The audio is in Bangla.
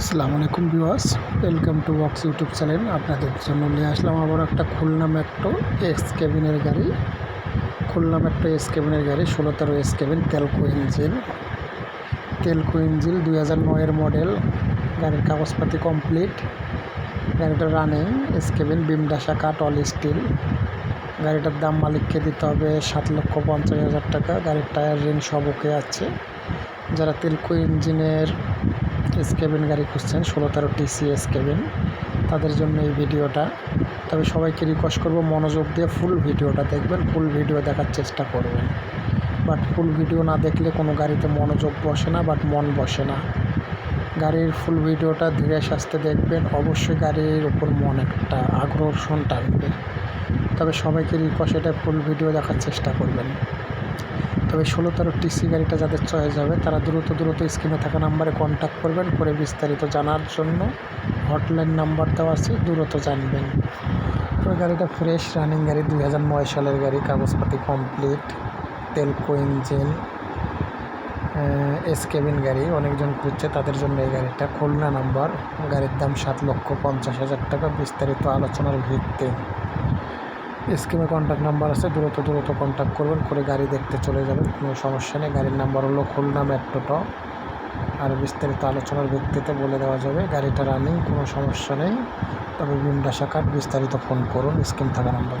আসসালামু আলাইকুম viewers welcome to box YouTube channel আপনাদের জন্য নিয়ে আসলাম আবার একটা খুলনা মেট্রো এক্স কেবিনের গাড়ি। খুলনা মেট্রো এক্স কেবিনের গাড়ি ষোলো তেরো X cabin Telco engine Telco engine দুই হাজার নয়ের মডেল গাড়ির কাগজপাতি কমপ্লিট গাড়িটা রানিং এস কেবিন বিমডাসা কাট অল স্টিল গাড়িটার দাম মালিককে দিতে হবে সাত লক্ষ পঞ্চাশ হাজার টাকা। গাড়ির টায়ার রিং সব ওকে আছে। যারা তেলকো ইঞ্জিনের এস কেবিন গাড়ি খুঁজছেন, ষোলো তেরো টিসি কেবিন তাদের জন্য এই ভিডিওটা। তবে সবাইকে রিকোয়েস্ট করব, মনোযোগ দিয়ে ফুল ভিডিওটা দেখবেন ফুল ভিডিও দেখার চেষ্টা করবেন। বাট ফুল ভিডিও না দেখলে কোনো গাড়িতে মনোযোগ বসে না বাট মন বসে না। গাড়ির ফুল ভিডিওটা ধীরে সাস্তে দেখবেন, অবশ্যই গাড়ির উপর মন একটা আকর্ষণ টানবে। তবে সবাইকে রিকোয়েস্ট এটা ফুল ভিডিও দেখার চেষ্টা করবেন। তবে ষোলো তেরো টিসি গাড়িটা যাদের চয়েস হবে, তারা দ্রুত দ্রুত স্ক্রিনে থাকা নাম্বারে কন্ট্যাক্ট করবেন, করে বিস্তারিত জানার জন্য হটলাইন নাম্বার দেওয়া আছে, দ্রুত জানবেন। তো গাড়িটা ফ্রেশ রানিং গাড়ি, দুই হাজার নয় সালের গাড়ি, কাগজপাতি complete Telco engine S cabin গাড়ি, অনেকজন খুঁজছে, তাদের জন্য এই গাড়িটা খুলনা নাম্বার গাড়ির দাম সাত লক্ষ পঞ্চাশ হাজার টাকা, বিস্তারিত আলোচনার ভিত্তিতে। স্কিমে কন্ট্যাক্ট নাম্বার আছে, দ্রুত দ্রুত কন্ট্যাক্ট করবেন, করে গাড়ি দেখতে চলে যাবেন, কোনো সমস্যা নেই। গাড়ির নাম্বার হলো খুলনা মেট্রোটো আর বিস্তারিত আলোচনার ভিত্তিতে বলে দেওয়া যাবে, গাড়িটা রানিং কোনো সমস্যা নেই। তবে বিমডাসা শাখার বিস্তারিত ফোন করুন, স্কিম থাকা নাম্বার